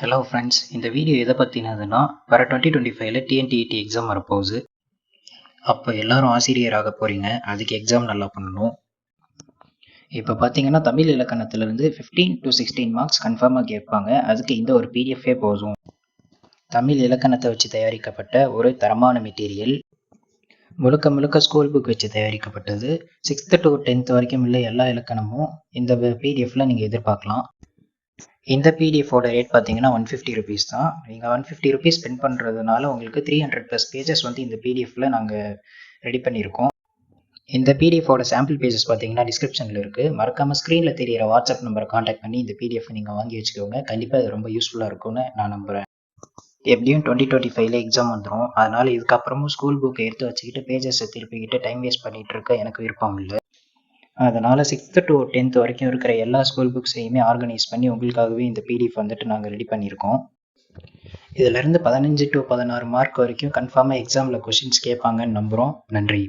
Hello friends இந்த video எதை பற்றினதுன்னா வர டுவெண்ட்டி டுவெண்ட்டி ஃபைவ்ல டிஎன்டிஇடி எக்ஸாம் வரப்போகுது. அப்போ எல்லாரும் ஆசிரியராக போகிறீங்க அதுக்கு எக்ஸாம் நல்லா பண்ணணும். இப்போ பார்த்தீங்கன்னா தமிழ் இலக்கணத்துலேருந்து ஃபிஃப்டீன் டு சிக்ஸ்டீன் மார்க்ஸ் கன்ஃபார்மாக கேட்பாங்க. அதுக்கு இந்த ஒரு பிடிஎஃபே போதும். தமிழ் இலக்கணத்தை வச்சு தயாரிக்கப்பட்ட ஒரு தரமான மெட்டீரியல் முழுக்க முழுக்க ஸ்கூல் புக் வச்சு தயாரிக்கப்பட்டது. சிக்ஸ்த்து டு டென்த் வரைக்கும் உள்ள எல்லா இலக்கணமும் இந்த பிடிஎஃப்ல நீங்கள் எதிர்பார்க்கலாம். இந்த பிடிஎஃபோட ரேட் பார்த்தீங்கன்னா ஒன் ஃபிஃப்டி ருபீஸ் தான். நீங்கள் ஒன் ஃபிஃப்டி ருபீஸ் ஸ்பெண்ட் பண்ணுறதுனால உங்களுக்கு த்ரீ ஹண்ட்ரட் ப்ளஸ் பேஜஸ் வந்து இந்த பிடிஎஃபில் நாங்கள் ரெடி பண்ணியிருக்கோம் இந்த பிடிஎஃபோட சாம்பிள் பேஜஸ் பார்த்தீங்கன்னா டிஸ்கிரிப்ஷனில் இருக்குது மறக்காமல் ஸ்க்ரீனில் தெரியிற வாட்ஸ்அப் நம்பரை காண்டாக்ட் பண்ணி இந்த பிடிஎஃப் நீங்கள் வாங்கி வச்சுக்கோங்க. கண்டிப்பாக இது ரொம்ப யூஸ்ஃபுல்லாக இருக்கும்னு நான் நம்புகிறேன் எப்படியும் டுவெண்ட்டி டுவெண்ட்டி ஃபைவ்ல எக்ஸாம் வந்துடும் அதனால் இதுக்கப்புறமும் ஸ்கூல் புக்கை எடுத்து வச்சுக்கிட்டு பேஜஸை திருப்பிக்கிட்டு டைம் வேஸ்ட் பண்ணிகிட்டு இருக்க எனக்கு விருப்பம் இல்லை. அதனால் சிக்ஸ்த்து டு டென்த் வரைக்கும் இருக்கிற எல்லா ஸ்கூல் புக்ஸையுமே ஆர்கனைஸ் பண்ணி உங்களுக்காகவே இந்த பிடிஎஃப் வந்துட்டு நாங்கள் ரெடி பண்ணியிருக்கோம். இதுலேருந்து பதினஞ்சு டு பதினாறு மார்க் வரைக்கும் கன்ஃபார்மாக எக்ஸாமில் கொஷின்ஸ் கேட்பாங்கன்னு நம்புகிறோம் நன்றி.